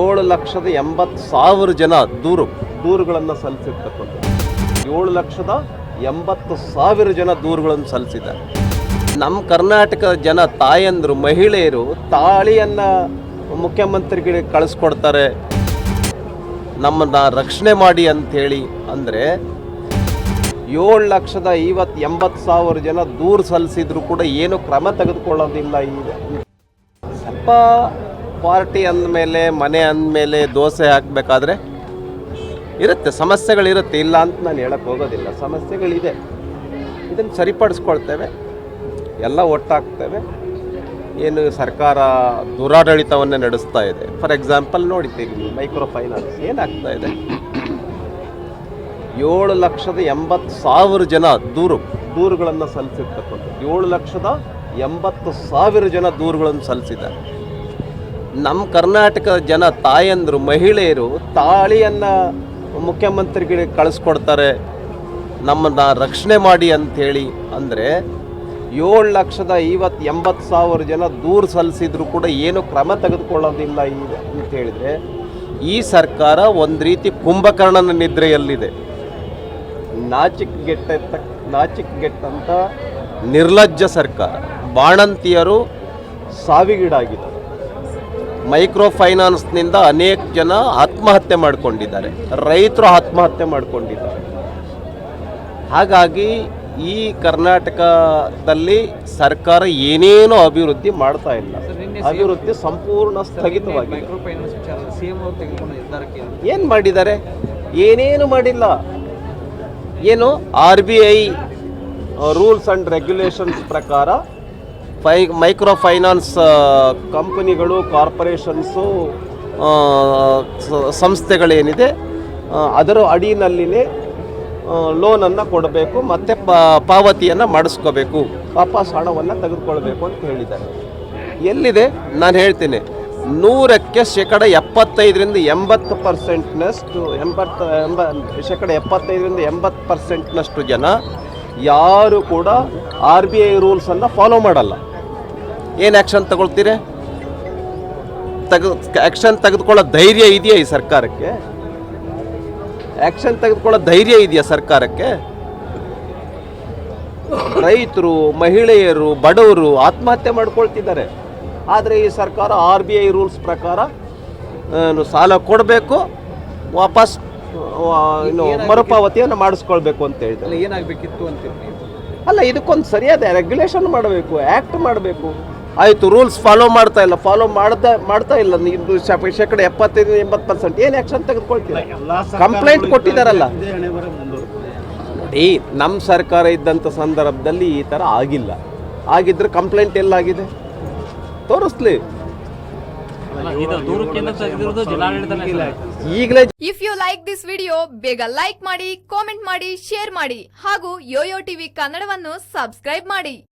ಏಳು ಲಕ್ಷದ ಎಂಬತ್ತು ಸಾವಿರ ಜನ ದೂರು, ದೂರುಗಳನ್ನು ಸಲ್ಲಿಸಿರ್ತಕ್ಕಂಥ ಏಳು ಲಕ್ಷದ ಎಂಬತ್ತು ಸಾವಿರ ಜನ ದೂರುಗಳನ್ನು ಸಲ್ಲಿಸಿದ್ದಾರೆ. ನಮ್ಮ ಕರ್ನಾಟಕದ ಜನ ತಾಯಂದರು, ಮಹಿಳೆಯರು ತಾಳಿಯನ್ನು ಮುಖ್ಯಮಂತ್ರಿಗಳಿಗೆ ಕಳಿಸ್ಕೊಡ್ತಾರೆ. ನಮ್ಮನ್ನ ರಕ್ಷಣೆ ಮಾಡಿ ಅಂಥೇಳಿ ಅಂದರೆ ಏಳು ಲಕ್ಷದ ಐವತ್ತು ಎಂಬತ್ತು ಸಾವಿರ ಜನ ದೂರು ಸಲ್ಲಿಸಿದ್ರು ಕೂಡ ಏನು ಕ್ರಮ ತೆಗೆದುಕೊಳ್ಳೋದಿಲ್ಲ ಈಗ ಸ್ವಲ್ಪ ಪಾರ್ಟಿ ಅಂದಮೇಲೆ, ಮನೆ ಅಂದಮೇಲೆ ದೋಸೆ ಹಾಕಬೇಕಾದ್ರೆ ಇರುತ್ತೆ, ಸಮಸ್ಯೆಗಳಿರುತ್ತೆ. ಇಲ್ಲ ಅಂತ ನಾನು ಹೇಳಕ್ಕೆ ಹೋಗೋದಿಲ್ಲ. ಸಮಸ್ಯೆಗಳಿದೆ. ಇದನ್ನು ಸರಿಪಡಿಸ್ಕೊಳ್ತೇವೆ. ಎಲ್ಲ ಒಟ್ಟಾಗ್ತೇವೆ. ಏನು ಸರ್ಕಾರ ದುರಾಡಳಿತವನ್ನು ನಡೆಸ್ತಾ ಇದೆ. ಫಾರ್ ಎಕ್ಸಾಂಪಲ್ ನೋಡಿದ್ದೀವಿ ಮೈಕ್ರೋ ಫೈನಾನ್ಸ್ ಏನಾಗ್ತಾ ಇದೆ? ಏಳು ಲಕ್ಷದ ಎಂಬತ್ತು ಸಾವಿರ ಜನ ದೂರು, ದೂರುಗಳನ್ನು ಸಲ್ಲಿಸಿರ್ತಕ್ಕಂಥದ್ದು. ಏಳು ಲಕ್ಷದ ಎಂಬತ್ತು ಸಾವಿರ ಜನ ದೂರುಗಳನ್ನು ಸಲ್ಲಿಸಿದ್ದಾರೆ. ನಮ್ಮ ಕರ್ನಾಟಕದ ಜನ ತಾಯಂದರು, ಮಹಿಳೆಯರು ತಾಳಿಯನ್ನು ಮುಖ್ಯಮಂತ್ರಿಗಳಿಗೆ ಕಳಿಸ್ಕೊಡ್ತಾರೆ. ನಮ್ಮನ್ನ ರಕ್ಷಣೆ ಮಾಡಿ ಅಂಥೇಳಿ ಅಂದರೆ ಏಳು ಲಕ್ಷದ ಐವತ್ತು ಎಂಬತ್ತು ಸಾವಿರ ಜನ ದೂರು ಸಲ್ಲಿಸಿದ್ರು ಕೂಡ ಏನು ಕ್ರಮ ತೆಗೆದುಕೊಳ್ಳೋದಿಲ್ಲ ಈಗ ಅಂತ ಹೇಳಿದರೆ ಈ ಸರ್ಕಾರ ಒಂದು ರೀತಿ ಕುಂಭಕರ್ಣನ ನಿದ್ರೆಯಲ್ಲಿದೆ. ನಾಚಿಕ್ಗೆಟ್ಟ ನಾಚಿಕ್ಗೆಟ್ಟಂಥ ನಿರ್ಲಜ್ಜ ಸರ್ಕಾರ. ಬಾಣಂತಿಯರು ಸಾವಿಗೀಡಾಗಿದ್ದಾರೆ. ಮೈಕ್ರೋ ಫೈನಾನ್ಸ್ನಿಂದ ಅನೇಕ ಜನ ಆತ್ಮಹತ್ಯೆ ಮಾಡಿಕೊಂಡಿದ್ದಾರೆ. ರೈತರು ಆತ್ಮಹತ್ಯೆ ಮಾಡಿಕೊಂಡಿದ್ದಾರೆ. ಹಾಗಾಗಿ ಈ ಕರ್ನಾಟಕದಲ್ಲಿ ಸರ್ಕಾರ ಏನೇನೋ ಅಭಿವೃದ್ಧಿ ಮಾಡ್ತಾ ಇಲ್ಲ. ಅಭಿವೃದ್ಧಿ ಸಂಪೂರ್ಣ ಸ್ಥಗಿತವಾಗಿದೆ? ಏನು? ಮಾಡಿದ್ದಾರೆ? ಏನೇನು ಮಾಡಿಲ್ಲ? ಏನು R B I rules and regulations ಪ್ರಕಾರ ಫೈ ಮೈಕ್ರೋ ಫೈನಾನ್ಸ್ ಕಂಪನಿಗಳು, ಕಾರ್ಪೊರೇಷನ್ಸು ಸಂಸ್ಥೆಗಳೇನಿದೆ ಅದರ ಅಡಿನಲ್ಲಿನೇ ಲೋನನ್ನು ಕೊಡಬೇಕು, ಮತ್ತು ಪಾವತಿಯನ್ನು ಮಾಡಿಸ್ಕೋಬೇಕು, ವಾಪಸ್ ಹಣವನ್ನು ತೆಗೆದುಕೊಳ್ಬೇಕು ಅಂತ ಹೇಳಿದ್ದಾರೆ. ಎಲ್ಲಿದೆ? ನಾನು ಹೇಳ್ತೀನಿ, ನೂರಕ್ಕೆ ಶೇಕಡ ಎಪ್ಪತ್ತೈದರಿಂದ ಎಂಬತ್ತು ಪರ್ಸೆಂಟ್ನಷ್ಟು, ಎಂಬತ್ತು, ಎಂಬ, ಶೇಕಡ ಎಪ್ಪತ್ತೈದರಿಂದ ಎಂಬತ್ತು ಪರ್ಸೆಂಟ್ನಷ್ಟು ಜನ ಯಾರು ಕೂಡ ಆರ್ ಬಿ ಐ ರೂಲ್ಸನ್ನು ಫಾಲೋ ಮಾಡಲ್ಲ. ಏನು ಆ್ಯಕ್ಷನ್ ತಗೊಳ್ತೀರಿ? ತೆಗೆದು ಆ್ಯಕ್ಷನ್ ತೆಗೆದುಕೊಳ್ಳೋ ಧೈರ್ಯ ಇದೆಯಾ ಈ ಸರ್ಕಾರಕ್ಕೆ? ಆ್ಯಕ್ಷನ್ ತೆಗೆದುಕೊಳ್ಳೋ ಧೈರ್ಯ ಇದೆಯಾ ಸರ್ಕಾರಕ್ಕೆ? ರೈತರು ಮಹಿಳೆಯರು ಬಡವರು ಆತ್ಮಹತ್ಯೆ ಮಾಡ್ಕೊಳ್ತಿದ್ದಾರೆ. ಆದರೆ ಈ ಸರ್ಕಾರ ಆರ್ ಬಿ ಐ ರೂಲ್ಸ್ ಪ್ರಕಾರ ಸಾಲ ಕೊಡಬೇಕು ವಾಪಸ್ ಇನ್ನು ಮರುಪಾವತಿಯನ್ನು ಮಾಡಿಸ್ಕೊಳ್ಬೇಕು ಅಂತ ಹೇಳ್ತಾರೆ ಏನಾಗಬೇಕಿತ್ತು ಅಂತ ಅಲ್ಲ ಇದಕ್ಕೊಂದು ಸರಿಯಾದ ರೆಗ್ಯುಲೇಷನ್ ಮಾಡಬೇಕು ಆ್ಯಕ್ಟ್ ಮಾಡಬೇಕು. ಆಯಿತು ರೂಲ್ಸ್ ಫಾಲೋ ಮಾಡ್ತಾ ಇಲ್ಲ. ಫಾಲೋ ಮಾಡ್ತಾ ಮಾಡ್ತಾ ಇಲ್ಲ. ನೀವು ಶಪ- ಶೇಕಡ ಎಪ್ಪತ್ತೈದು ಎಂಬತ್ತು ಪರ್ಸೆಂಟ್ ಏನು ಆ್ಯಕ್ಷನ್ ತೆಗೆದುಕೊಳ್ತೀವಿ ಕಂಪ್ಲೇಂಟ್ ಕೊಟ್ಟಿದ್ದಾರಲ್ಲ ನೋಡಿ ನಮ್ಮ ಸರ್ಕಾರ ಇದ್ದಂಥ ಸಂದರ್ಭದಲ್ಲಿ ಈ ಥರ ಆಗಿಲ್ಲ. ಆಗಿದ್ರೆ ಕಂಪ್ಲೇಂಟ್ ಎಲ್ಲಾಗಿದೆ? ತೋರಿಸ್ಲಿ. If you like this video ಬೇಗ ಲೈಕ್ ಮಾಡಿ ಕಾಮೆಂಟ್ ಮಾಡಿ ಶೇರ್ ಮಾಡಿ. ಹಾಗೂ ಯೋಯೋ ಟಿವಿ ಕನ್ನಡವನ್ನು ಸಬ್ಸ್ಕ್ರೈಬ್ ಮಾಡಿ.